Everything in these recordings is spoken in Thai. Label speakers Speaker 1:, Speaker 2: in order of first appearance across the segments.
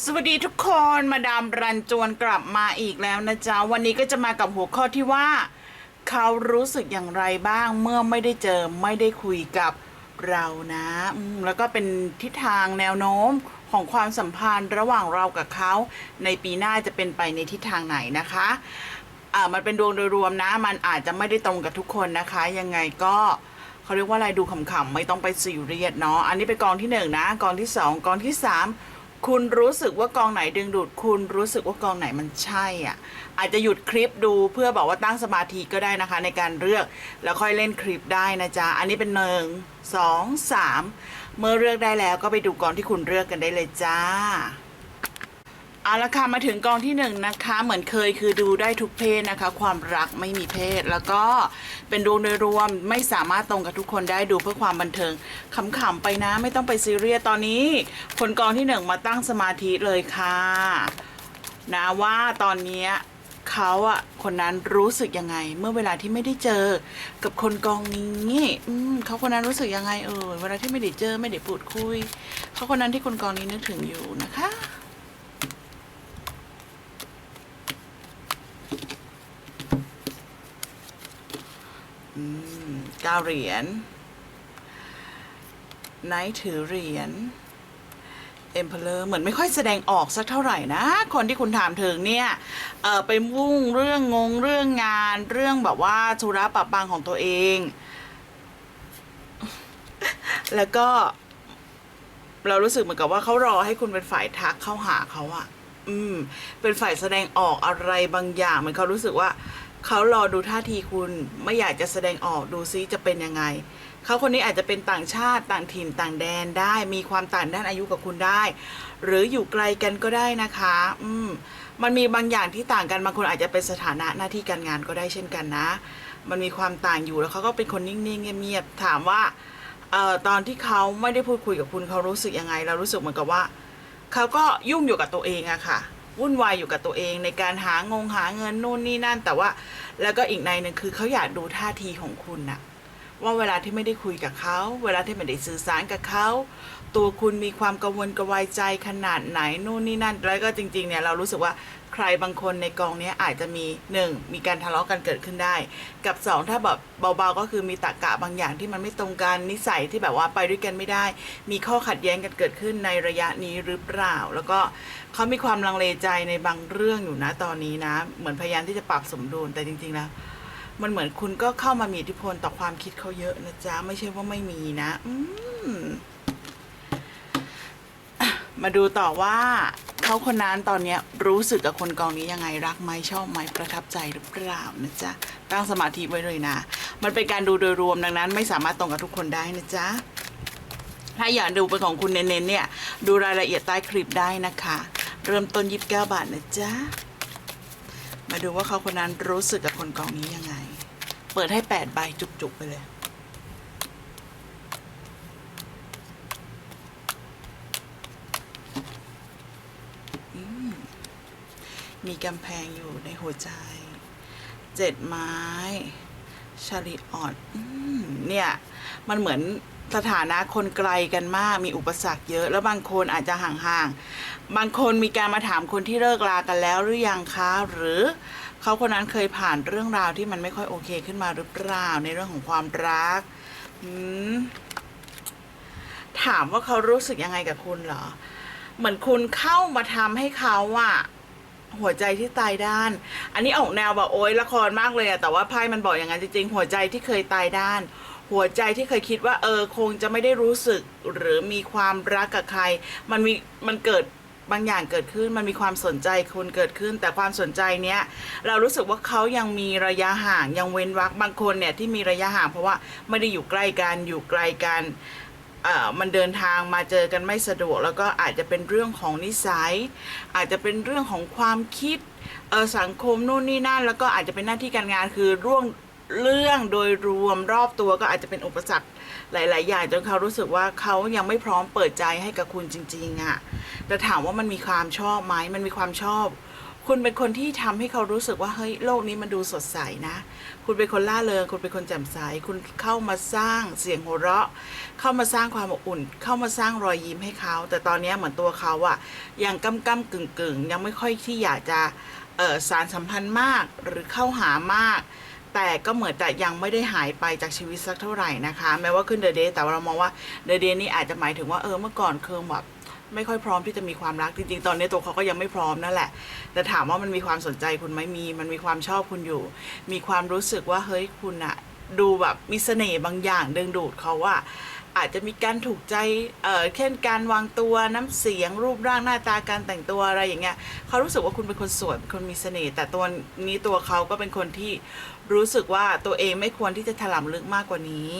Speaker 1: สวัสดีทุกคนมาดามรันจวนกลับมาอีกแล้วนะจ๊ะ วันนี้ก็จะมากับหัวข้อที่ว่า เขารู้สึกอย่างไรบ้างเมื่อไม่ได้เจอไม่ได้คุยกับเรานะแล้วก็เป็นทิศทางแนวโน้มของความสัมพันธ์ระหว่างเรากับเขา ในปีหน้าจะเป็นไปในทิศทางไหนนะคะอ่ามันเป็นดวงโดยรวมนะ มันอาจจะไม่ได้ตรงกับทุกคนนะคะ ยังไงก็เขาเรียกว่าอะไรดูขำๆไม่ต้องไปซีเรียสเนาะอันนี้เป็นกองที่หนึ่งนะกองที่สองกองที่สาม คุณรู้สึกว่ากองไหนดึงดูด คุณรู้สึกว่ากองไหนมันใช่อะ อาจจะหยุดคลิปดูเพื่อบอกว่าตั้งสมาธิก็ได้นะคะ ในการเลือกแล้วค่อยเล่นคลิปได้นะจ๊ะ อันนี้เป็นหนึ่งสองสามเมื่อเลือกได้แล้วก็ไปดูกองที่คุณเลือกกันได้เลยจ้า เอาละค่ะมาถึงกองที่หนึ่งนะคะ เหมือนเคยคือดูได้ทุกเพศนะคะ ความรักไม่มีเพศ แล้วก็เป็นดวงโดยรวมไม่สามารถตรงกับทุกคนได้ดูเพื่อความบันเทิงขำๆไปนะไม่ต้องไปซีเรียสตอนนี้คนกองที่หนึ่งมาตั้งสมาธิเลยค่ะนะว่าตอนนี้เขาอะคนนั้นรู้สึกยังไง เมื่อเวลาที่ไม่ได้เจอกับคนกองนี้อืมเขาคนนั้นรู้สึกยังไงเออเวลาที่ไม่ได้เจอไม่ได้พูดคุยเขาคนนั้นที่คนกองนี้นึกถึงอยู่นะคะ เก้าเหรียญไนท์ถือเหรียญเอ็มเพลอร์เหมือนไม่ค่อยแสดงออกสักเท่าไหร่นะ คนที่คุณถามถึงเนี่ยเออไปมุ่งเรื่องงงเรื่องงาน เรื่องแบบว่าธุระปะปังของตัวเอง แล้วก็ เรารู้สึกเหมือนกับว่าเขารอให้คุณเป็นฝ่ายทักเข้าหาเขาอะอืม เป็นฝ่ายแสดงออกอะไรบางอย่างเหมือนเขารู้สึกว่า เขารอดูท่าทีคุณไม่อยากจะแสดงออกดูซิจะเป็นยังไง เขาคนนี้อาจจะเป็นต่างชาติต่างถิ่นต่างแดนได้ มีความต่างด้านอายุกับคุณได้ หรืออยู่ไกลกันก็ได้นะคะ อืมมันมีบางอย่างที่ต่างกันบางคนอาจจะเป็นสถานะหน้าที่การงานก็ได้เช่นกันนะ มันมีความต่างอยู่แล้วเขาก็เป็นคนนิ่งๆเงียบๆถามว่าเอ่อตอนที่เขาไม่ได้พูดคุยกับคุณเขารู้สึกยังไง เรารู้สึกเหมือนกับว่า เขาก็ยุ่งอยู่กับตัวเองอะค่ะ วุ่นวายอยู่กับตัวเองในการหางงหาเงินนู่นนี่นั่น แต่ว่าแล้วก็อีกในหนึ่งคือเขาอยากดูท่าทีของคุณน่ะว่าเวลาที่ไม่ได้คุยกับเขา เวลาที่ไม่ได้สื่อสารกับเขา ตัวคุณมีความกังวลกระวายใจขนาดไหนนู่นนี่นั่น แล้วก็จริงๆเนี่ยเรารู้สึกว่า ใครบางคนในกองนี้อาจจะมีหนึ่งมีการทะเลาะกันเกิดขึ้นได้ กับสองถ้าแบบเบาๆก็คือมีตรกะบางอย่างที่มันไม่ตรงกันนิสัยที่แบบว่าไปด้วยกันไม่ได้ มีข้อขัดแย้งกันเกิดขึ้นในระยะนี้หรือเปล่า แล้วก็เขามีความลังเลใจในบางเรื่องอยู่นะตอนนี้นะ เหมือนพยายามที่จะปรับสมดุลแต่จริงๆแล้วมันเหมือนคุณก็เข้ามามีอิทธิพลต่อความคิดเขาเยอะนะจ๊ะไม่ใช่ว่าไม่มีนะ อืมอะมาดูต่อว่า เขาคนนั้นตอนนี้รู้สึกกับคนกองนี้ยังไงรักไหมชอบไหมประทับใจหรือเปล่านะจ๊ะตั้งสมาธิไว้เลยนะ มันเป็นการดูโดยรวมดังนั้น ไม่สามารถตรงกับทุกคนได้นะจ๊ะถ้าอยากดูเป็นของคุณเน้นๆเนี่ย ดูรายละเอียดใต้คลิปได้นะคะ เริ่มต้น29บเก้าทนะจ๊ะ มาดูว่าเขาคนนั้นรู้สึกกับคนกองนี้ยังไง เปิดให้แปดใบจุกๆไปเลย มีกำแพงอยู่ในหัวใจ เจ็ดไม้ชาลิออดเนี่ย มันเหมือนสถานะคนไกลกันมาก มีอุปสรรคเยอะ แล้วบางคนอาจจะห่างๆ บางคนมีการมาถามคนที่เลิกลากันแล้วหรือยังคะ หรือเขาคนนั้นเคยผ่านเรื่องราวที่มันไม่ค่อยโอเคขึ้นมาหรือเปล่าในเรื่องของความรัก ถามว่าเขารู้สึกยังไงกับคุณเหรอ เหมือนคุณเข้ามาทำให้เขาอะ หัวใจที่ตายด้าน อันนี้ออกแนวแบบโอ๊ยละครมากเลยอะแต่ว่าไพ่มันบอกอย่างนั้นจริงๆ หัวใจที่เคยตายด้าน หัวใจที่เคยคิดว่าเออคงจะไม่ได้รู้สึกหรือมีความรักกับใคร มันมีมันเกิดบางอย่างเกิดขึ้นมันมีความสนใจคุณเกิดขึ้น แต่ความสนใจเนี้ยเรารู้สึกว่าเขายังมีระยะห่างยังเว้นวรรคบางคนเนี่ยที่มีระยะห่างเพราะว่าไม่ได้อยู่ใกล้กันอยู่ไกลกัน มันเดินทางมาเจอกันไม่สะดวก แล้วก็อาจจะเป็นเรื่องของนิสัย อาจจะเป็นเรื่องของความคิดเออสังคมนู่นนี่นั่น แล้วก็อาจจะเป็นหน้าที่การงานคือร่วงเรื่องโดยรวมรอบตัวก็อาจจะเป็นอุปสรรคหลาย ๆ อย่างจนเขารู้สึกว่าเขายังไม่พร้อมเปิดใจให้กับคุณจริง ๆอะ่ะแต่ถามว่ามันมีความชอบไหมมันมีความชอบ คุณเป็นคนที่ทำให้เขารู้สึกว่าเฮ้ยโลกนี้มันดูสดใสนะ คุณเป็นคนล่าเริงคุณเป็นคนแจ่มใส คุณเข้ามาสร้างเสียงหัวเราะ เข้ามาสร้างความอบอุ่น เข้ามาสร้างรอยยิ้มให้เขา แต่ตอนนี้เหมือนตัวเขาอะยังก้ำก้ำกึ่งกึ่งยังไม่ค่อยที่อยากจะเสารสัมพันธ์มากหรือเข้าหามาก แต่ก็เหมือนแต่ยังไม่ได้หายไปจากชีวิตสักเท่าไหร่นะคะ แม้ว่าขึ้นเดอะเดย์แต่เรามองว่าเดอะเดย์นี่อาจจะหมายถึงว่าเออเมื่อก่อนเคยแบบ ไม่ค่อยพร้อมที่จะมีความรักจริงๆ ตอนนี้ตัวเขาก็ยังไม่พร้อมนั่นแหละ แต่ถามว่ามันมีความสนใจคุณไหมมี มันมีความชอบคุณอยู่ มีความรู้สึกว่าเฮ้ยคุณอะดูแบบมีเสน่ห์บางอย่างดึงดูดเขาว่าอาจจะมีการถูกใจ เอ่อ เช่นการวางตัวน้ำเสียงรูปร่างหน้าตาการแต่งตัวอะไรอย่างเงี้ยเขารู้สึกว่าคุณเป็นคนสวยเป็นคนมีเสน่ห์แต่ตัวนี้ตัวเขาก็เป็นคนที่รู้สึกว่าตัวเองไม่ควรที่จะถลำลึกมากกว่านี้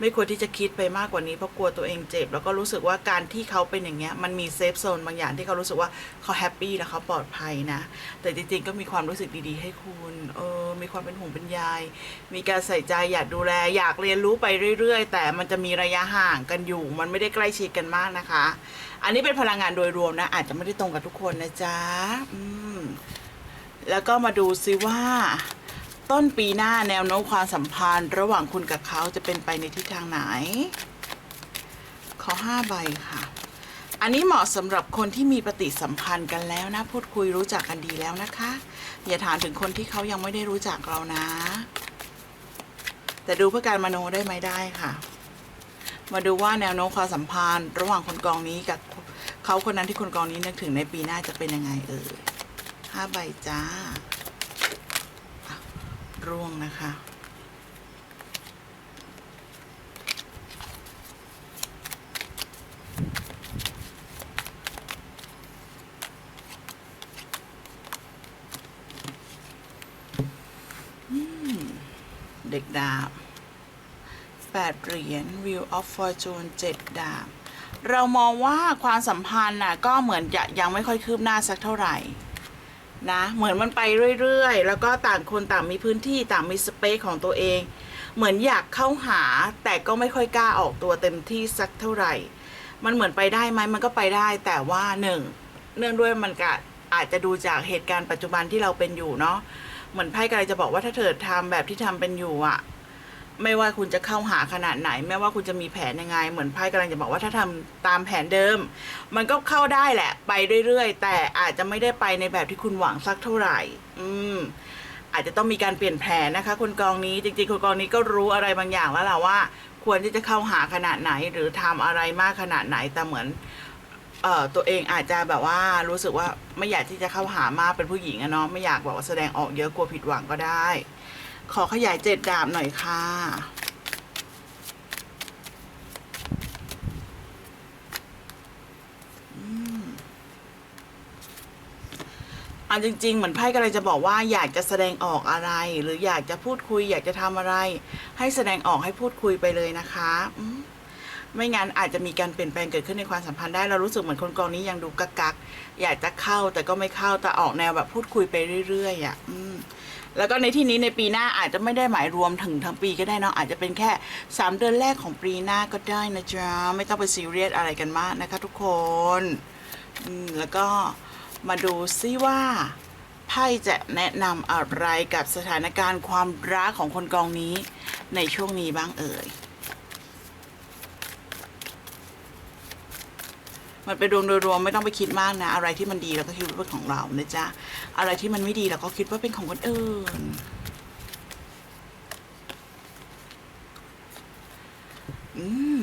Speaker 1: ไม่ควรที่จะคิดไปมากกว่านี้เพราะกลัวตัวเองเจ็บ แล้วก็รู้สึกว่าการที่เขาเป็นอย่างเงี้ยมันมีเซฟโซนบางอย่างที่เขารู้สึกว่าเขาแฮปปี้และเขาปลอดภัยนะ แต่จริงๆก็มีความรู้สึกดีๆ ให้คุณเออมีความเป็นห่วงเป็นใยมีการใส่ใจอยากดูแล อยากเรียนรู้ไปเรื่อยๆ แต่มันจะมีระยะห่างกันอยู่ มันไม่ได้ใกล้ชิดกันมากนะคะ อันนี้เป็นพลังงานโดยรวมนะ อาจจะไม่ได้ตรงกับทุกคนนะจ๊ะอืมแล้วก็มาดูซิว่า ต้นปีหน้าแนวโน้มความสัมพันธ์ ระหว่างคุณกับเขาจะเป็นไปในทิศทางไหน ขอห้าใบค่ะ อันนี้เหมาะสำหรับคนที่มีปฏิสัมพันธ์กันแล้วนะ พูดคุยรู้จักกันดีแล้วนะคะ อย่าถามถึงคนที่เขายังไม่ได้รู้จักเรานะ แต่ดูเพื่อการมโนได้ไหมได้ค่ะ มาดูว่าแนวโน้มความสัมพันธ์ ระหว่างคนกองนี้กับเขาคนนั้นที่คนกองนี้นึกถึงในปีหน้าจะเป็นยังไงเอ่ยห้าใบจ้า ร่วงนะคะ เด็กดาบแปดเหรียญ Wheel of Fortune เจ็ดดาบ เรามองว่าความสัมพันธ์น่ะก็เหมือนจะยังไม่ค่อยคืบหน้าสักเท่าไหร่ นะเหมือนมันไปเรื่อยๆ แล้วก็ต่างคนต่างมีพื้นที่ต่างมีสเปซของตัวเอง เหมือนอยากเข้าหาแต่ก็ไม่ค่อยกล้าออกตัวเต็มที่สักเท่าไหร่ มันเหมือนไปได้ไหมมันก็ไปได้แต่ว่าหนึ่งเนื่องด้วยมันก็อาจจะดูจากเหตุการณ์ปัจจุบันที่เราเป็นอยู่เนาะเหมือนไพ่กายจะบอกว่าถ้าเธอทำแบบที่ทำเป็นอยู่อะ ไม่ว่าคุณจะเข้าหาขนาดไหน ไม่ว่าคุณจะมีแผนยังไง เหมือนไพ่กำลังจะบอกว่าถ้าทำตามแผนเดิม มันก็เข้าได้แหละ ไปเรื่อยๆ แต่อาจจะไม่ได้ไปในแบบที่คุณหวังสักเท่าไหร่ อืม อาจจะต้องมีการเปลี่ยนแผนนะคะคนกองนี้จริงๆคนกองนี้ก็รู้อะไรบางอย่างแล้วล่ะว่า ควรที่จะเข้าหาขนาดไหน หรือทำอะไรมากขนาดไหนแต่เหมือนเอ่อตัวเองอาจจะแบบว่ารู้สึกว่าไม่อยากที่จะเข้าหามากเป็นผู้หญิงอะเนาะไม่อยากบอกว่าแสดงออกเยอะกลัวผิดหวังก็ได้ ขอขยายเจ็ดดาบหน่อยค่ะอันจริง ๆ เหมือนไพ่กำลังจะบอกว่าอยากจะแสดงออกอะไร หรืออยากจะพูดคุย อยากจะทำอะไร ให้แสดงออกให้พูดคุยไปเลยนะคะไม่งั้นอาจจะมีการเปลี่ยนแปลงเกิดขึ้นในความสัมพันธ์ได้เรารู้สึกเหมือนคนกองนี้ยังดูกักกักๆอยากจะเข้าแต่ก็ไม่เข้าแต่ออกแนวแบบพูดคุยไปเรื่อยๆอะอืม แล้วก็ในที่นี้ในปีหน้าอาจจะไม่ได้หมายรวมถึงทั้งปีก็ได้เนาะอาจจะเป็นแค่สามเดือนแรกของปีหน้าก็ได้นะจ๊ะไม่ต้องไปซีเรียสอะไรกันมากนะคะ ทุกคนแล้วก็มาดูซิว่าไพ่จะแนะนำอะไรกับสถานการณ์ความรักของคนกองนี้ในช่วงนี้บ้างเอ่ย มันเป็นรวมโดยรวมไม่ต้องไปคิดมากนะ อะไรที่มันดีเราก็คิดว่าเป็นของเรานะจ๊ะ อะไรที่มันไม่ดีเราก็คิดว่าเป็นของคนอื่นอืม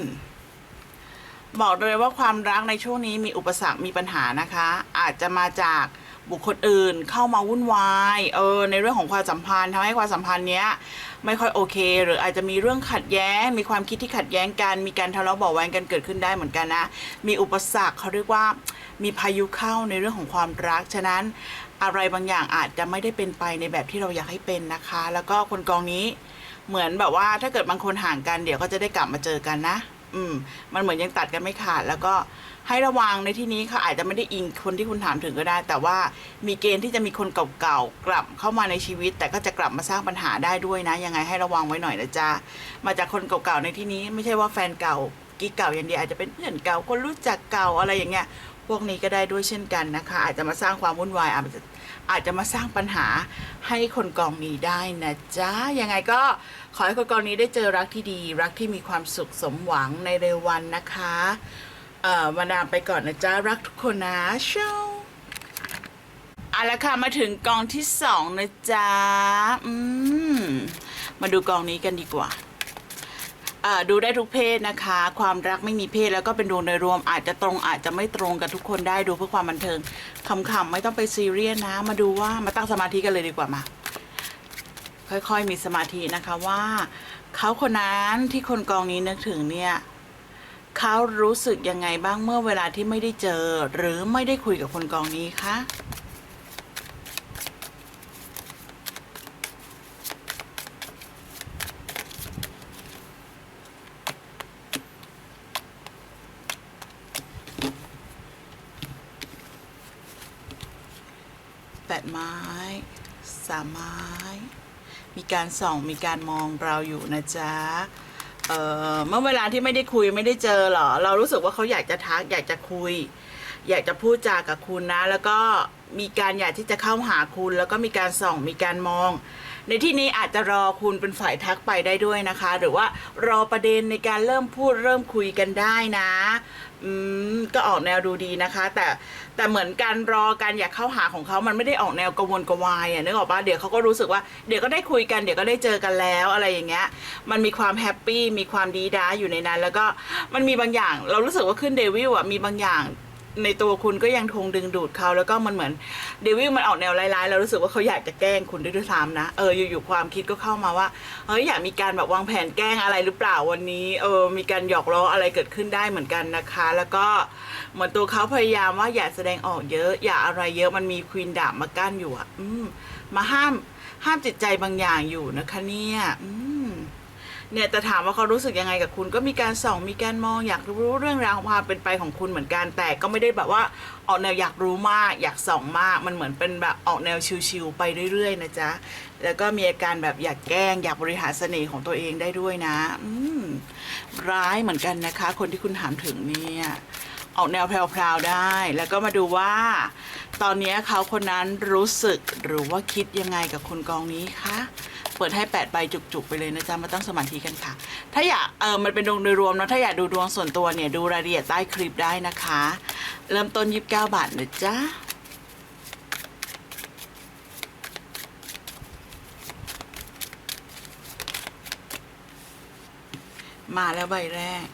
Speaker 1: บอกเลยว่าความรักในช่วงนี้มีอุปสรรคมีปัญหานะคะ อาจจะมาจาก บุคคลอื่นเข้ามาวุ่นวายเออในเรื่องของความสัมพันธ์ทำให้ความสัมพันธ์เนี้ยไม่ค่อยโอเค หรืออาจจะมีเรื่องขัดแย้ง มีความคิดที่ขัดแย้งกัน มีการทะเลาะเบาะแวงกันเกิดขึ้นได้เหมือนกันนะ มีอุปสรรคเขาเรียกว่ามีพายุเข้าในเรื่องของความรัก ฉะนั้นอะไรบางอย่างอาจจะไม่ได้เป็นไปในแบบที่เราอยากให้เป็นนะคะ แล้วก็คนกองนี้เหมือนแบบว่าถ้าเกิดบางคนห่างกันเดี๋ยวก็จะได้กลับมาเจอกันนะ อืม มันเหมือนยังตัดกันไม่ขาดแล้วก็ ให้ระวังในที่นี้เขาอาจจะไม่ได้อิงคนที่คุณถามถึงก็ได้ แต่ว่ามีเกณฑ์ที่จะมีคนเก่าๆกลับเข้ามาในชีวิต แต่ก็จะกลับมาสร้างปัญหาได้ด้วยนะ ยังไงให้ระวังไว้หน่อยนะจ๊ะมาจากคนเก่าๆในที่นี้ ไม่ใช่ว่าแฟนเก่ากิ๊กเก่าอย่างเดียวอาจจะเป็นเพื่อนเก่าคนรู้จักเก่าอะไรอย่างเงี้ยพวกนี้ก็ได้ด้วยเช่นกันนะคะ อาจจะมาสร้างความวุ่นวายอาจจะอาจจะมาสร้างปัญหาให้คนกองนี้ได้นะจ๊ะยังไงก็ขอให้คนกองนี้ได้เจอรักที่ดี รักที่มีความสุขสมหวังในเร็ววันนะคะ มาดามไปก่อนนะจ๊ะ รักทุกคนนะเช้าเอาละค่ะ มาถึงกองที่สองนะจ๊ะ อืม มาดูกองนี้กันดีกว่าอ่าดูได้ทุกเพศนะคะ ความรักไม่มีเพศแล้วก็เป็นดวงโดยรวมอาจจะตรงอาจจะไม่ตรงกับทุกคนได้ดูเพื่อความบันเทิงคำๆไม่ต้องไปซีเรียสนะ มาดูว่ามาตั้งสมาธิกันเลยดีกว่ามา ค่อยๆมีสมาธินะคะว่าเขาคนนั้นที่คนกองนี้นึกถึงเนี่ย เขารู้สึกยังไงบ้างเมื่อเวลาที่ไม่ได้เจอ หรือไม่ได้คุยกับคนกองนี้คะแปดไม้สามไม้ มีการส่องมีการมองเราอยู่นะจ๊ะ เอ่อเมื่อเวลาที่ไม่ได้คุยไม่ได้เจอหรอ เรารู้สึกว่าเขาอยากจะทัก อยากจะคุย อยากจะพูดจากับคุณนะ แล้วก็มีการอยากที่จะเข้าหาคุณ แล้วก็มีการส่อง มีการมอง ในที่นี้อาจจะรอคุณเป็นฝ่ายทักไปได้ด้วยนะคะ หรือว่ารอประเด็นในการเริ่มพูดเริ่มคุยกันได้นะ อืมก็ออกแนวดูดีนะคะ แต่ แต่เหมือนการรอการอยากเข้าหาของเขามันไม่ได้ออกแนวกระวนกระวายอะนึกออกปะเดี๋ยวเขาก็รู้สึกว่าเดี๋ยวก็ได้คุยกันเดี๋ยวก็ได้เจอกันแล้วอะไรอย่างเงี้ย มันมีความแฮปปี้มีความดีด้าอยู่ในนั้น แล้วก็มันมีบางอย่าง เรารู้สึกว่าขึ้นเดวิลอะมีบางอย่าง ในตัวคุณก็ยังทงดึงดูดเขาแล้วก็มันเหมือนเดวิลมันออกแนวร้ายๆเรารู้สึกว่าเขาอยากจะแกล้งคุณด้วยด้วยซ้ำนะเอออยู่ๆความคิดก็เข้ามาว่าเฮ้ยอยากมีการแบบวางแผนแกล้งอะไรหรือเปล่าวันนี้เออมีการหยอกล้ออะไรเกิดขึ้นได้เหมือนกันนะคะ แล้วก็เหมือนตัวเขาพยายามว่าอย่าแสดงออกเยอะ อย่าอะไรเยอะมันมีควีนดาบมากั้นอยู่อะอืมมาห้ามห้ามจิตใจบางอย่างอยู่นะคะเนี่ยอืม เนี่ยแต่ถามว่าเขารู้สึกยังไงกับคุณก็มีการส่องมีการมองอยากรู้เรื่องราวของความเป็นไปของคุณเหมือนกัน แต่ก็ไม่ได้แบบว่าออกแนวอยากรู้มาก อยากส่องมาก มันเหมือนเป็นแบบออกแนวชิวๆไปเรื่อยๆนะจ๊ะแล้วก็มีอาการแบบอยากแกล้ง อยากบริหารเสน่ห์ของตัวเองได้ด้วยนะ อืมร้ายเหมือนกันนะคะ คนที่คุณถามถึงเนี่ยออกแนวแพรวๆได้ แล้วก็มาดูว่า ตอนนี้เขาคนนั้นรู้สึกหรือว่าคิดยังไงกับคุณกองนี้คะ เปิดให้แปดใบจุกๆไปเลยนะจ๊ะมาตั้งสมาธิกันค่ะ ถ้าอยากเออมันเป็นดวงโดยรวมเนาะถ้าอยากดูดวงส่วนตัวเนี่ยดูรายละเอียดใต้คลิปได้นะคะ เริ่มต้น29บาทนะจ๊ะมาแล้วใบแรก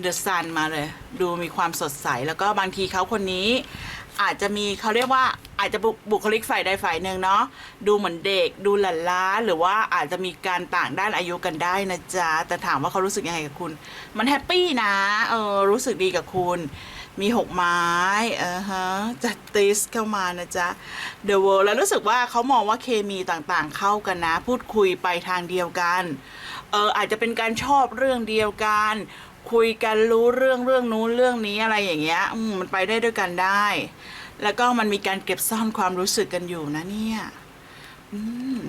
Speaker 1: เดอะซันมาเลย ดูมีความสดใส แล้วก็บางทีเขาคนนี้ อาจจะมีเขาเรียกว่าอาจจะบุบคลิกฝ่ายใดฝ่ายหนึ่งเนาะดูเหมือนเด็กดูหลันล้าหรือว่าอาจจะมีการต่างด้านอายุกันได้นะจ๊ะ แต่ถามว่าเขารู้สึกยังไงกับคุณ มันแฮปปี้นะเออรู้สึกดีกับคุณ มีหกไม้เออฮะจัดติสเข้ามานะจ๊ะ The World แล้วรู้สึกว่าเขามองว่าเคมีต่างๆเข้ากันนะ พูดคุยไปทางเดียวกันเอออาจจะเป็นการชอบเรื่องเดียวกัน คุยกันรู้เรื่องเรื่องนู้นเรื่องนี้อะไรอย่างเงี้ยมมันไปได้ด้วยกันได้ แล้วก็มันมีการเก็บซ่อนความรู้สึกกันอยู่นะเนี่ยอืม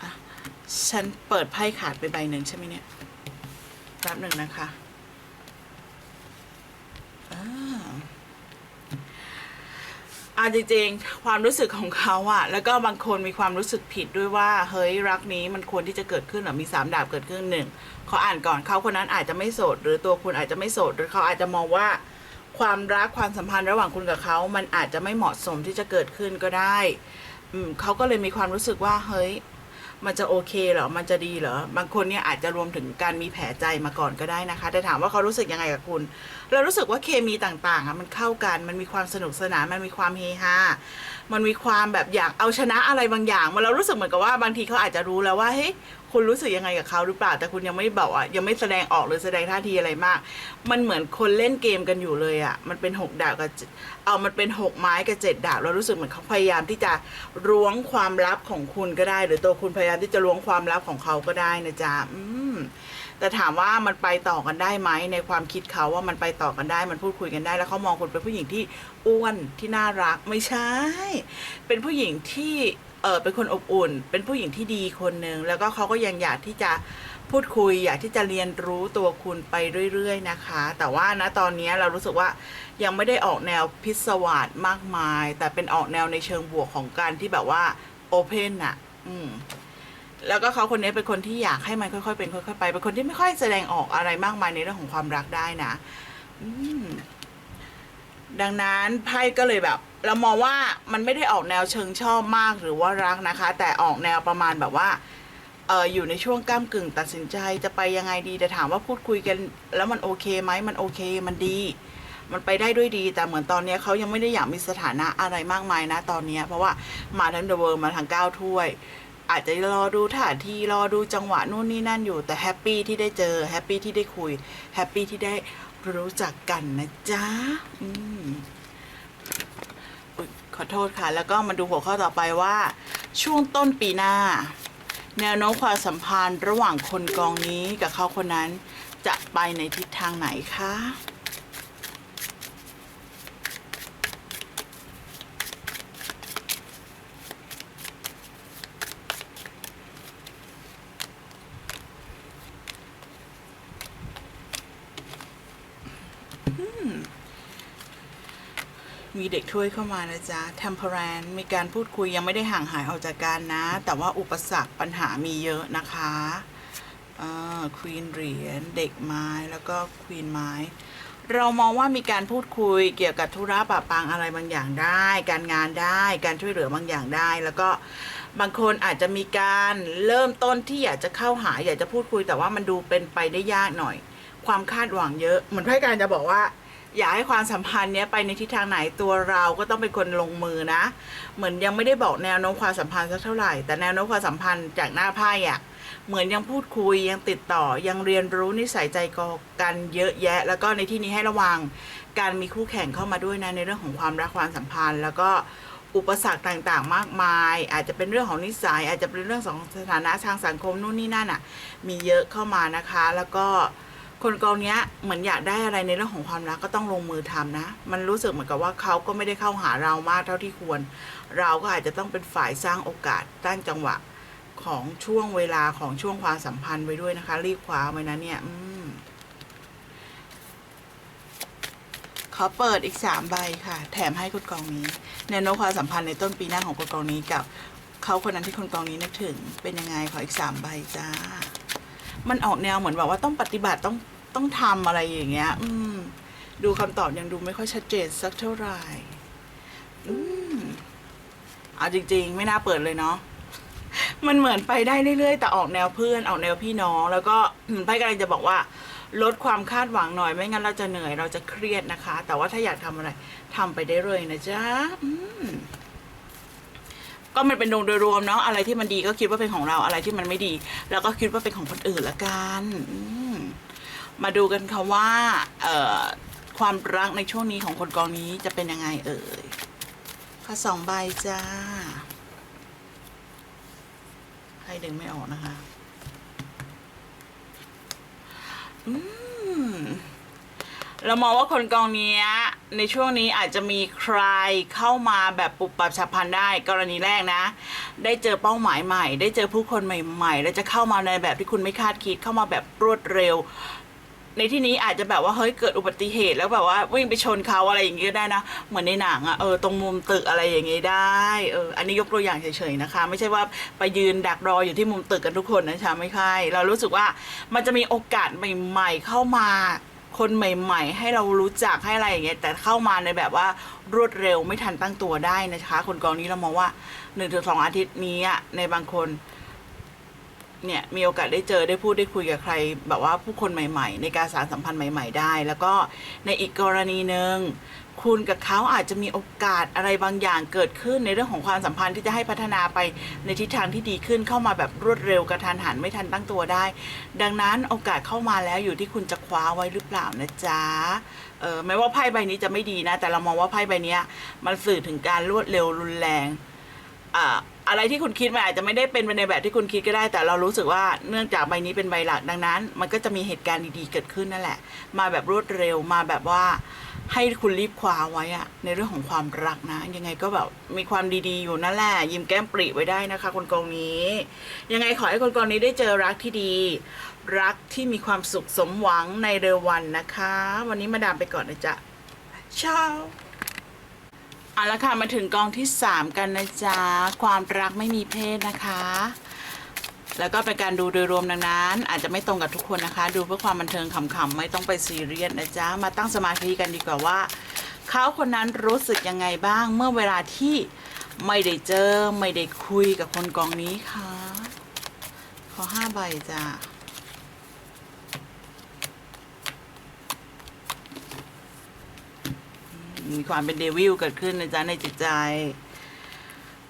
Speaker 1: อะฉันเปิดไพ่ขาดไปใบหนึ่งใช่ไหมเนี่ยแป๊บหนึ่งนะคะอ่า อาจริงๆความรู้สึกของเขาอะแล้วก็บางคนมีความรู้สึกผิดด้วยว่า เฮ้ยรักนี้มันควรที่จะเกิดขึ้นหรอมีสามดาบเกิดขึ้นหนึ่งเขาอ่านก่อนเขาคนนั้นอาจจะไม่โสด หรือตัวคุณอาจจะไม่โสด หรือเขาอาจจะมองว่า ความรักความสัมพันธ์ระหว่างคุณกับเขามันอาจจะไม่เหมาะสมที่จะเกิดขึ้นก็ได้อืมเขาก็เลยมีความรู้สึกว่าเฮ้ย มันจะโอเคเหรอ มันจะดีเหรอ บางคนเนี่ยอาจจะรวมถึงการมีแผลใจมาก่อนก็ได้นะคะ แต่ถามว่าเขารู้สึกยังไงกับคุณ เรารู้สึกว่าเคมีต่างๆอะมันเข้ากัน มันมีความสนุกสนาน มันมีความเฮฮา มันมีความแบบอยากเอาชนะอะไรบางอย่างมันเรารู้สึกเหมือนกับว่าบางทีเขาอาจจะรู้แล้วว่าเฮ้ยคุณรู้สึกยังไงกับเขาหรือเปล่าแต่คุณยังไม่บอกอะยังไม่แสดงออกหรือแสดงท่าทีอะไรมาก มันเหมือนคนเล่นเกมกันอยู่เลยอะมันเป็นหกดาบกับเอามันเป็นหกไม้กับเจ็ดดาบเรารู้สึกเหมือนเขาพยายามที่จะล้วงความลับของคุณก็ได้ หรือตัวคุณพยายามที่จะล้วงความลับของเขาก็ได้นะจ๊ะอืม แต่ถามว่ามันไปต่อกันได้ไหมในความคิดเขาว่ามันไปต่อกันได้มันพูดคุยกันได้ แล้วเขามองคุณเป็นผู้หญิงที่อ้วนที่น่ารักไม่ใช่ เป็นผู้หญิงที่เออเป็นคนอบอุ่น เป็นผู้หญิงที่ดีคนหนึ่งแล้วก็เขาก็ยังอยากที่จะพูดคุยอยากที่จะเรียนรู้ตัวคุณไปเรื่อย ๆ นะคะ แต่ว่านะตอนนี้เรารู้สึกว่ายังไม่ได้ออกแนวพิศวาสมากมาย แต่เป็นออกแนวในเชิงบวกของการที่แบบว่าโอเพนอะอืม แล้วก็เขาคนนี้เป็นคนที่อยากให้มันค่อยๆเป็นค่อยๆไป เป็นคนที่ไม่ค่อยแสดงออกอะไรมากมายในเรื่องของความรักได้นะดังนั้นไพ่ก็เลยแบบ เรามองว่ามันไม่ได้ออกแนวเชิงชอบมากหรือว่ารักนะคะ แต่ออกแนวประมาณแบบว่าเอออยู่ในช่วงก้ามกึ่งตัดสินใจจะไปยังไงดีแต่ถามว่าพูดคุยกัน แล้วมันโอเคไหมมันโอเคมันดี มันไปได้ด้วยดี แต่เหมือนตอนนี้เขายังไม่ได้อยากมีสถานะอะไรมากมายนะตอนนี้เพราะว่ามาทั้งเดอะเวิร์มาทั้งก้าวถ้วย อาจจะรอดูท่าทีรอดูจังหวะนู่นนี่นั่นอยู่แต่แฮปปี้ที่ได้เจอแฮปปี้ที่ได้คุยแฮปปี้ที่ได้รู้จักกันนะจ๊ะอืมอุ๊ยขอโทษค่ะ แล้วก็มาดูหัวข้อต่อไปว่า ช่วงต้นปีหน้า แนวโน้มความสัมพันธ์ระหว่างคนกองนี้กับเขาคนนั้นจะไปในทิศทางไหนคะ มีเด็กถ้วยเข้ามานะจ๊ะ temperance มีการพูดคุยยังไม่ได้ห่างหายออกจากกันนะ แต่ว่าอุปสรรคปัญหามีเยอะนะคะควีนเหรียญเด็กไม้แล้วก็ควีนไม้ เรามองว่ามีการพูดคุยเกี่ยวกับธุระปะปังอะไรบางอย่างได้ การงานได้ การช่วยเหลือบางอย่างได้ แล้วก็บางคนอาจจะมีการเริ่มต้นที่อยากจะเข้าหา อยากจะพูดคุยแต่ว่ามันดูเป็นไปได้ยากหน่อย ความคาดหวังเยอะ เหมือนไพ่การจะบอกว่า อยากให้ความสัมพันธ์เนี้ยไปในทิศทางไหนตัวเราก็ต้องเป็นคนลงมือนะ เหมือนยังไม่ได้บอกแนวโน้มความสัมพันธ์สักเท่าไหร่ แต่แนวโน้มความสัมพันธ์จากหน้าไพ่อะเหมือนยังพูดคุยยังติดต่อยังเรียนรู้นิสัยใจคอกันเยอะแยะ แล้วก็ในที่นี้ให้ระวังการมีคู่แข่งเข้ามาด้วยนะในเรื่องของความรักความสัมพันธ์ แล้วก็อุปสรรคต่างๆ มากมาย อาจจะเป็นเรื่องของนิสัย อาจจะเป็นเรื่องของสถานะทางสังคมนู่นนี่นั่นอะมีเยอะเข้ามานะคะ แล้วก็ คนกองเนี้ยเหมือนอยากได้อะไรในเรื่องของความรักก็ต้องลงมือทำนะ มันรู้สึกเหมือนกับว่าเขาก็ไม่ได้เข้าหาเรามากเท่าที่ควร เราก็อาจจะต้องเป็นฝ่ายสร้างโอกาสตั้งจังหวะของช่วงเวลาของช่วงความสัมพันธ์ไว้ด้วยนะคะ รีบคว้าไว้นะเนี่ยอืมขอเปิดอีกสามใบค่ะ แถมให้คุณกองนี้แนวโน้มความสัมพันธ์ในต้นปีหน้าของคุณกองนี้กับเขาคนนั้นที่คุณกองนี้นึกถึง เป็นยังไงขออีกสามใบจ้า มันออกแนวเหมือนแบบว่าต้องปฏิบัติต้องต้องทำอะไรอย่างเงี้ย อืม ดูคำตอบยังดูไม่ค่อยชัดเจนสักเท่าไหร่อืมเอาจริง ๆ ไม่น่าเปิดเลยเนาะมันเหมือนไปได้เรื่อยๆ แต่ออกแนวเพื่อน ออกแนวพี่น้อง แล้วก็ไพ่กำลังจะบอกว่า ลดความคาดหวังหน่อยไม่งั้นเราจะเหนื่อยเราจะเครียดนะคะ แต่ว่าถ้าอยากทำอะไรทำไปได้เลยนะจ๊ะอืม ก็มันเป็นดวงโดยรวมเนาะอะไรที่มันดีก็คิดว่าเป็นของเราอะไรที่มันไม่ดีแล้วก็คิดว่าเป็นของคนอื่นละกันมมาดูกันค่ะว่าเอ่อความรักในช่วงนี้ของคนกองนี้จะเป็นยังไงเอ่ยค่ะสองใบจ้าให้ดึงไม่ออกนะคะอืมเรามองว่าคนกองเนี้ย ในช่วงนี้อาจจะมีใครเข้ามาแบบปุบปับฉับพลันได้กรณีแรกนะ ได้เจอเป้าหมายใหม่ ได้เจอผู้คนใหม่ ๆ แล้วจะเข้ามาในแบบที่คุณไม่คาดคิดเข้ามาแบบรวดเร็ว ในที่นี้อาจจะแบบว่าเฮ้ยเกิดอุบัติเหตุแล้วแบบว่าวิ่งไปชนเขาอะไรอย่างงี้ก็ได้นะ เหมือนในหนังอะเออตรงมุมตึกอะไรอย่างงี้ได้เอออันนี้ยกตัวอย่างเฉยๆนะคะ ไม่ใช่ว่าไปยืนดักรออยู่ที่มุมตึกกันทุกคนนะจ๊ะไม่ใช่เรารู้สึกว่ามันจะมีโอกาสใหม่ ๆ เข้ามา คนใหม่ ๆ ให้เรารู้จักให้อะไรอย่างเงี้ยแต่เข้ามาในแบบว่ารวดเร็วไม่ทันตั้งตัวได้นะคะ คนกองนี้เรามองว่าหนึ่งถึงสองอาทิตย์นี้อะในบางคน เนี่ยมีโอกาสได้เจอได้พูดได้คุยกับใคร แบบว่าผู้คนใหม่ ๆ ในการสารสัมพันธ์ใหม่ ๆ ได้ แล้วก็ในอีกกรณีหนึ่งคุณกับเขาอาจจะมีโอกาสอะไรบางอย่างเกิดขึ้นในเรื่องของความสัมพันธ์ที่จะให้พัฒนาไปในทิศทางที่ดีขึ้นเข้ามาแบบรวดเร็วกระทันหันไม่ทันตั้งตัวได้ ดังนั้นโอกาสเข้ามาแล้วอยู่ที่คุณจะคว้าไว้หรือเปล่านะจ๊ะเออไม่ว่าไพ่ใบนี้จะไม่ดีนะ แต่เรามองว่าไพ่ใบนี้มันสื่อถึงการรวดเร็วรุนแรงอ่า อะไรที่คุณคิดมันอาจจะไม่ได้เป็นไปในแบบที่คุณคิดก็ได้ แต่เรารู้สึกว่าเนื่องจากใบนี้เป็นใบหลักดังนั้น มันก็จะมีเหตุการณ์ดีๆเกิดขึ้นนั่นแหละ มาแบบรวดเร็วมาแบบว่าให้คุณรีบคว้าไว้อะในเรื่องของความรักนะ ยังไงก็แบบมีความดีๆอยู่นั่นแหละยิ้มแก้มปริไว้ได้นะคะ คนกองนี้ ยังไงขอให้คนกองนี้ได้เจอรักที่ดี รักที่มีความสุขสมหวังในเร็ววันนะคะ วันนี้มาดามไปก่อนนะจ๊ะเช้า เอาละค่ะมาถึงกองที่ 3 กันนะจ๊ะ ความรักไม่มีเพศนะคะ แล้วก็เป็นการดูโดยรวมดังนั้น อาจจะไม่ตรงกับทุกคนนะคะ ดูเพื่อความบันเทิงขำๆไม่ต้องไปซีเรียสนะจ๊ะ มาตั้งสมาธิกันดีกว่าว่า เขาคนนั้นรู้สึกยังไงบ้าง เมื่อเวลาที่ไม่ได้เจอ ไม่ได้คุยกับคนกองนี้คะขอห้าใบจ้ะ มีความเป็นเดวิลเกิดขึ้นนะจ๊ะในจิตใจ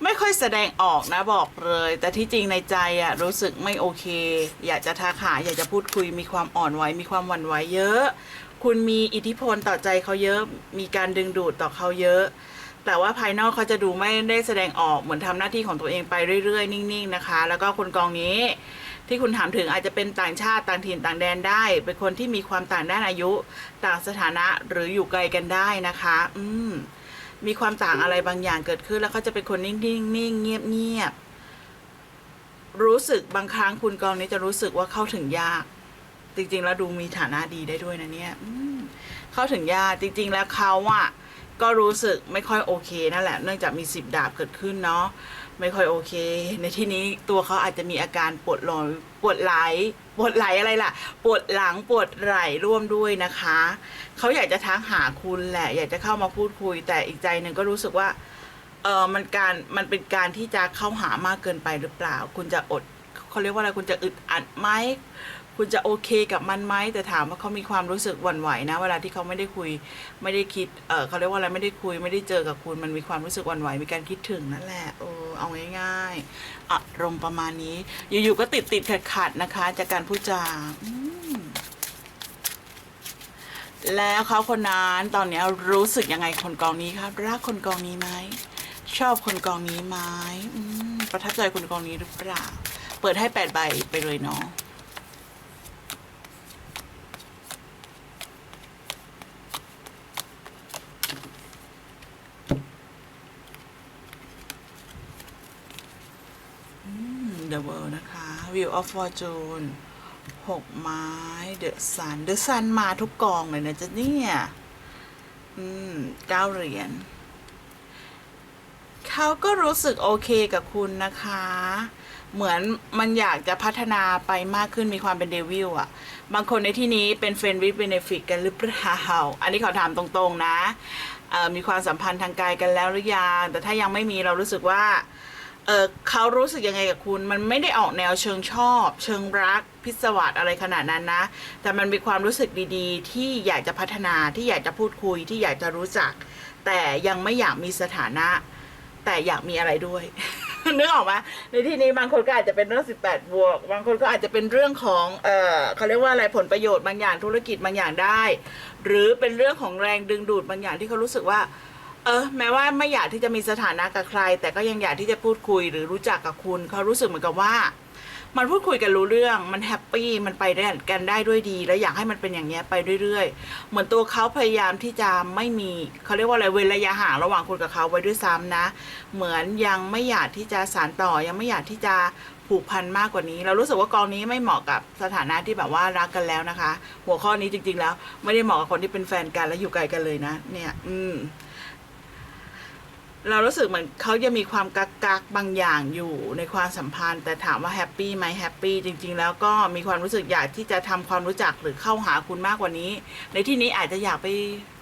Speaker 1: ไม่ค่อยแสดงออกนะบอกเลย แต่ที่จริงในใจอะรู้สึกไม่โอเค อยากจะทักหาอยากจะพูดคุย มีความอ่อนไหวมีความหวั่นไหวเยอะ คุณมีอิทธิพลต่อใจเขาเยอะ มีการดึงดูดต่อเขาเยอะ แต่ว่าภายนอกเขาจะดูไม่ได้แสดงออกเหมือนทำหน้าที่ของตัวเองไปเรื่อยๆ นิ่ง ๆ นะคะ แล้วก็คนกองนี้ ที่คุณถามถึงอาจจะเป็นต่างชาติต่างถิ่นต่างแดนได้ เป็นคนที่มีความต่างด้านอายุ ต่างสถานะหรืออยู่ไกลกันได้นะคะ อืมมีความต่างอะไรบางอย่างเกิดขึ้นแล้วเขาจะเป็นคนนิ่งๆนิ่งเงียบเงียบรู้สึกบางครั้งคุณกองนี้จะรู้สึกว่าเข้าถึงยาก จริง ๆ แล้วดูมีฐานะดีได้ด้วยนะเนี่ยเข้าถึงยากจริง ๆ แล้วเขาอะก็รู้สึกไม่ค่อยโอเคนั่นแหละ เนื่องจากมีสิบดาบเกิดขึ้นเนาะ ไม่ค่อยโอเค ในที่นี้ตัวเขาอาจจะมีอาการปวดหลอนปวดไหลปวดไหลอะไรล่ะ ปวดหลังปวดไหล่ร่วมด้วยนะคะ เขาอยากจะทักหาคุณแหละ อยากจะเข้ามาพูดคุย แต่อีกใจหนึ่งก็รู้สึกว่าเออมันการมันเป็นการที่จะเข้าหามากเกินไปหรือเปล่า คุณจะอดเขาเรียกว่าอะไรคุณจะอึดอัดไหม คุณจะโอเคกับมันไหมแต่ถามว่าเขามีความรู้สึกหวั่นไหวนะ เวลาที่เขาไม่ได้คุย ไม่ได้คิดเออเขาเรียกว่าอะไรไม่ได้คุย ไม่ได้เจอกับคุณมันมีความรู้สึกหวั่นไหวมีการคิดถึงนั่นแหละเออเอาง่ายๆอารมณ์ประมาณนี้ อยู่ๆก็ติดติดขัดขัดๆนะคะ จากการพูดจาแล้วเขาคนนั้นตอนนี้รู้สึกยังไงคนกองนี้ครับ รักคนกองนี้ไหมชอบคนกองนี้ไหมมประทับใจคนกองนี้หรือเปล่า เปิดให้แปดใบไปเลยเนาะอืม The World นะคะ View of Fortune หกไม้เดอะซันเดอะซันมาทุกกองเลยนะจ๊ะเนี่ย อืมเก้าเหรียญเขาก็รู้สึกโอเคกับคุณนะคะ เหมือนมันอยากจะพัฒนาไปมากขึ้นมีความเป็นเดวิลอะบางคนในที่นี้เป็นเฟรนด์วิ h เบเนฟิกกันหรือเปล่าอันนี้ขอถามตรงๆนะมีความสัมพันธ์ทางกายกันแล้วหรือยังแต่ถ้ายังไม่มีเรารู้สึกว่า เออเขารู้สึกยังไงกับคุณ มันไม่ได้ออกแนวเชิงชอบ เชิงรักพิศวาสอะไรขนาดนั้นนะ แต่มันมีความรู้สึกดีๆ ที่อยากจะพัฒนาที่อยากจะพูดคุยที่อยากจะรู้จัก แต่ยังไม่อยากมีสถานะ แต่อยากมีอะไรด้วยนึกออกไหมในที่นี้บางคนก็อาจจะเป็นเรื่อง 18 บวก บางคนก็อาจจะเป็นเรื่องของเออเขาเรียกว่าอะไรผลประโยชน์บางอย่างธุรกิจบางอย่างได้ หรือเป็นเรื่องของแรงดึงดูดบางอย่างที่เขารู้สึกว่า เออแม้ว่าไม่อยากที่จะมีสถานะกับใคร แต่ก็ยังอยากที่จะพูดคุยหรือรู้จักกับคุณเขารู้สึกเหมือนกับว่า มันพูดคุยกันรู้เรื่องมันแฮปปี้มันไปได้กันได้ด้วยดี แล้วอยากให้มันเป็นอย่างเงี้ยไปเรื่อยๆ เหมือนตัวเขาพยายามที่จะไม่มีเขาเรียกว่าอะไรเว้นระยะห่างระหว่างคุณกับเขาไว้ด้วยซ้ำนะ เหมือนยังไม่อยากที่จะสานต่อยังไม่อยากที่จะผูกพันมากกว่านี้ เรารู้สึกว่ากองนี้ไม่เหมาะกับสถานะที่แบบว่ารักกันแล้วนะคะ หัวข้อนี้จริง ๆ แล้ว ไม่ได้เหมาะกับคนที่เป็นแฟนกันและอยู่ไกลกันเลยนะ เนี่ย อืม เรารู้สึกเหมือนเขายังมีความกักกักบางอย่างอยู่ในความสัมพันธ์ แต่ถามว่าแฮปปี้ไหมแฮปปี้จริง ๆ แล้วก็มีความรู้สึกอยากที่จะทำความรู้จักหรือเข้าหาคุณมากกว่านี้ ในที่นี้อาจจะอยากไป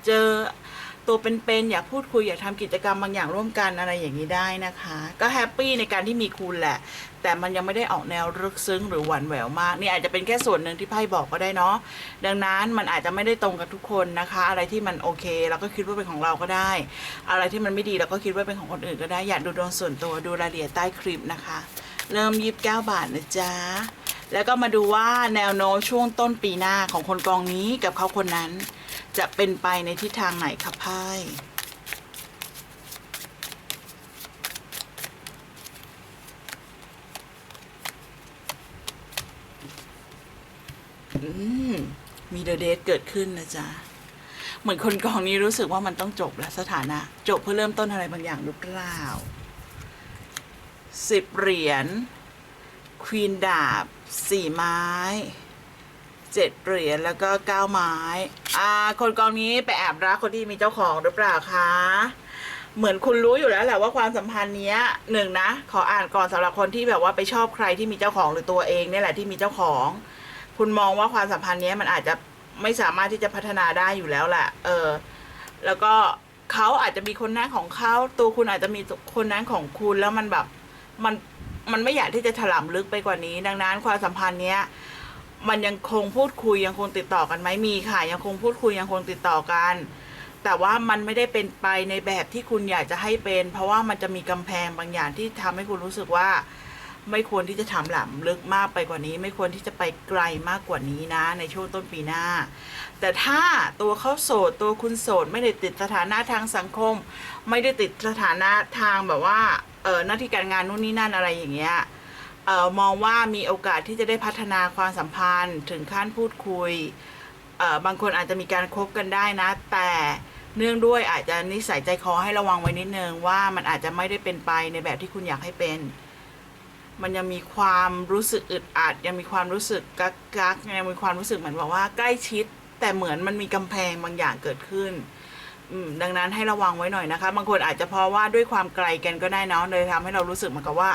Speaker 1: เจอ ตัวเป็นๆอยากพูดคุยอยากทำกิจกรรมบางอย่างร่วมกันอะไรอย่างนี้ได้นะคะ ก็แฮปปี้ในการที่มีคุณแหละ แต่มันยังไม่ได้ออกแนวรึกซึ้งหรือหวานแหววมาก นี่อาจจะเป็นแค่ส่วนหนึ่งที่ไพ่บอกก็ได้เนาะดังนั้นมันอาจจะไม่ได้ตรงกับทุกคนนะคะ อะไรที่มันโอเคเราก็คิดว่าเป็นของเราก็ได้ อะไรที่มันไม่ดีเราก็คิดว่าเป็นของคนอื่นก็ได้อยากดูดวงส่วนตัวดูรายละเอียดใต้คลิปนะคะ เริ่มยีิบเก้าบาทนะจ๊ะแล้วก็มาดูว่าแนวโน้มช่วงต้นปีหน้าของคนกองนี้กับเขาคนนั้น จะเป็นไปในทิศทางไหนคะไพ่มีเดอะเดทเกิดขึ้นนะจ๊ะ เหมือนคนกองนี้รู้สึกว่ามันต้องจบแล้วสถานะ จบเพื่อเริ่มต้นอะไรบางอย่างหรือเปล่าสิบเหรียญควีนดาบสี่ไม้เจ็ดเหรียญแล้วก็เก้าไม้ อ่า คนกองนี้ไปแอบรักคนที่มีเจ้าของหรือเปล่าคะ เหมือนคุณรู้อยู่แล้วแหละว่าความสัมพันธ์เนี้ยหนึ่งนะ ขออ่านก่อนสำหรับคนที่แบบว่าไปชอบใครที่มีเจ้าของหรือตัวเองเนี่ยแหละที่มีเจ้าของ คุณมองว่าความสัมพันธ์เนี้ยมันอาจจะไม่สามารถที่จะพัฒนาได้อยู่แล้วแหละเออ แล้วก็เขาอาจจะมีคนนั้นของเขาตัวคุณอาจจะมีคนนั้นของคุณแล้วมันแบบมันมันไม่อยากที่จะถลำลึกไปกว่านี้ ดังนั้นความสัมพันธ์เนี้ย มันยังคงพูดคุยยังคงติดต่อกันไหมมีค่ะ ยังคงพูดคุยยังคงติดต่อกัน แต่ว่ามันไม่ได้เป็นไปในแบบที่คุณอยากจะให้เป็น เพราะว่ามันจะมีกำแพงบางอย่างที่ทำให้คุณรู้สึกว่า ไม่ควรที่จะทำหลำลึกมากไปกว่านี้ ไม่ควรที่จะไปไกลมากกว่านี้นะ ในช่วงต้นปีหน้า แต่ถ้าตัวเขาโสดตัวคุณโสดไม่ได้ติดสถานะทางสังคม ไม่ได้ติดสถานะทางแบบว่าเออหน้าที่การงานนู่นนี่นั่นอะไรอย่างเงี้ย มองว่ามีโอกาสที่จะได้พัฒนาความสัมพันธ์ถึงขั้นพูดคุย บางคนอาจจะมีการคบกันได้นะ แต่เนื่องด้วยอาจจะนิสัยใจคอให้ระวังไว้นิดนึงว่ามันอาจจะไม่ได้เป็นไปในแบบที่คุณอยากให้เป็น มันยังมีความรู้สึกอึดอัด ยังมีความรู้สึกกักกักยังมีความรู้สึกเหมือนบอกว่าใกล้ชิด แต่เหมือนมันมีกำแพงบางอย่างเกิดขึ้น ดังนั้นให้ระวังไว้หน่อยนะคะ บางคนอาจจะเพราะว่าด้วยความไกลกันก็ได้เนาะเลยทำให้เรารู้สึกเหมือนกับว่า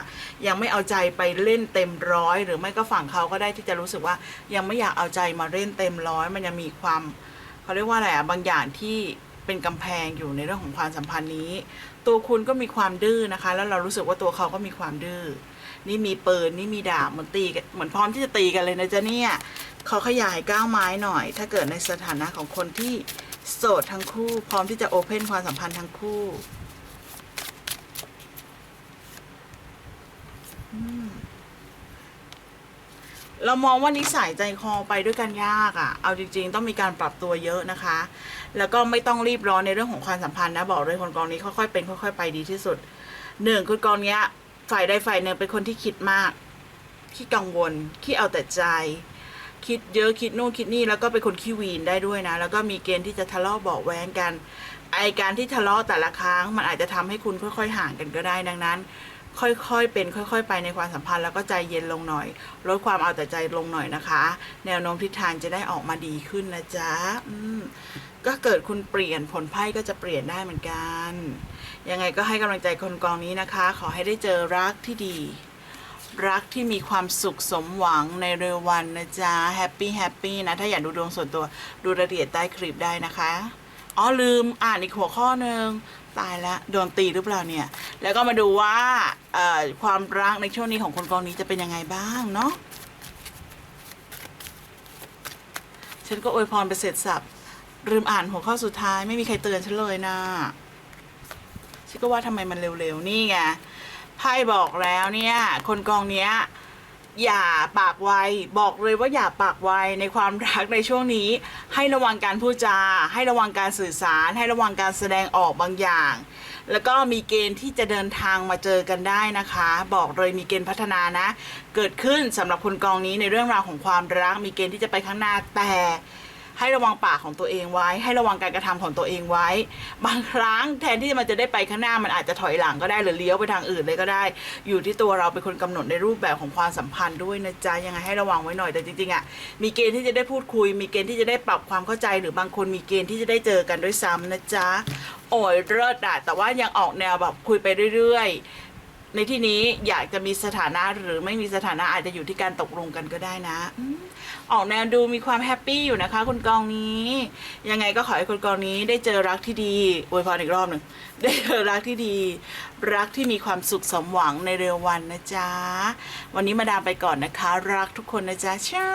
Speaker 1: ยังไม่เอาใจไปเล่นเต็มร้อย หรือไม่ก็ฝั่งเขาก็ได้ที่จะรู้สึกว่า ยังไม่อยากเอาใจมาเล่นเต็มร้อย มันยังมีความเขาเรียกว่าอะไรอะบางอย่างที่เป็นกำแพงอยู่ในเรื่องของความสัมพันธ์นี้ ตัวคุณก็มีความดื้อนะคะ แล้วเรารู้สึกว่าตัวเขาก็มีความดื้อนี่มีปืนนี่มีดาบเหมือนตีเหมือนพร้อมที่จะตีกันเลยนะจ๊ะเนี่ยเขาขยายก้าวไม้หน่อย ถ้าเกิดในสถานะของคนที่ โสดทั้งคู่ พร้อมที่จะโอเพนความสัมพันธ์ทั้งคู่เรามองว่านิสัยใจคอไปด้วยกันยากอะ่ะ เอาจริง ๆ ต้องมีการปรับตัวเยอะนะคะ แล้วก็ไม่ต้องรีบร้อนในเรื่องของความสัมพันธ์นะ บอกเลยคนกองนี้ค่อยๆเป็นค่อย ๆ ไปดีที่สุดหนึ่งคนกองเนี้ย ฝ่ายใดฝ่ายหนึ่งเป็นคนที่คิดมากขี้กังวลขี้เอาแต่ใจ คิดเยอะคิดนู่นคิดนี่แล้วก็เป็นคนขี้วีนได้ด้วยนะ แล้วก็มีเกณฑ์ที่จะทะเลาะเบาแว้งกัน ไอการที่ทะเลาะแต่ละครั้ง มันอาจจะทำให้คุณค่อย ๆ ห่างกันก็ได้ดังนั้น ค่อยๆ เป็นค่อย ๆ ไปในความสัมพันธ์แล้วก็ใจเย็นลงหน่อยลดความเอาแต่ใจลงหน่อยนะคะ แนวโน้มทิศทางจะได้ออกมาดีขึ้นนะจ๊ะอืมก็เกิดคุณเปลี่ยนผลไพ่ก็จะเปลี่ยนได้เหมือนกัน ยังไงก็ให้กำลังใจคนกองนี้นะคะ ขอให้ได้เจอรักที่ดี รักที่มีความสุขสมหวังในเร็ววันนะจ๊ะแฮปปี้แฮปปี้นะ ถ้าอยากดูดวงส่วนตัวดูรายละเอียดใต้คลิปได้นะคะอ๋อลืมอ่านอีกหัวข้อหนึ่งตายแล้วโดนตีหรือเปล่าเนี่ย แล้วก็มาดูว่าความรักในช่วงนี้ของคนกองนี้จะเป็นยังไงบ้างเนาะฉันก็อวยพรไปเสร็จสับลืมอ่านหัวข้อสุดท้ายไม่มีใครเตือนฉันเลยนะฉันก็ว่าทำไมมันเร็วๆ นี่ไง ไพ่บอกแล้วเนี่ย คนกองเนี้ยอย่าปากไวบอกเลยว่าอย่าปากไวในความรักในช่วงนี้ ให้ระวังการพูดจา ให้ระวังการสื่อสาร ให้ระวังการแสดงออกบางอย่าง แล้วก็มีเกณฑ์ที่จะเดินทางมาเจอกันได้นะคะ บอกเลยมีเกณฑ์พัฒนานะ เกิดขึ้นสำหรับคนกองนี้ในเรื่องราวของความรัก มีเกณฑ์ที่จะไปข้างหน้าแต่ ให้ระวังปากของตัวเองไว้ ให้ระวังการกระทำของตัวเองไว้ บางครั้งแทนที่มันจะได้ไปข้างหน้ามันอาจจะถอยหลังก็ได้หรือเลี้ยวไปทางอื่นเลยก็ได้ อยู่ที่ตัวเราเป็นคนกำหนดในรูปแบบของความสัมพันธ์ด้วยนะจ๊ะยังไงให้ระวังไว้หน่อยแต่จริงๆอะมีเกณฑ์ที่จะได้พูดคุย มีเกณฑ์ที่จะได้ปรับความเข้าใจ หรือบางคนมีเกณฑ์ที่จะได้เจอกันด้วยซ้ำนะจ๊ะโอ้ยเลิศอะแต่ว่ายังออกแนวแบบคุยไปเรื่อยๆ ในที่นี้อยากจะมีสถานะหรือไม่มีสถานะอาจจะอยู่ที่การตกลงกันก็ได้นะอืมออกแนวดูมีความแฮปปี้อยู่นะคะคุณกองนี้ ยังไงก็ขอให้คุณกองนี้ได้เจอรักที่ดีอวยพรอีกรอบหนึ่งได้เจอรักที่ดี รักที่มีความสุขสมหวังในเร็ววันนะจ๊ะ วันนี้มาดามไปก่อนนะคะ รักทุกคนนะจ๊ะเช้า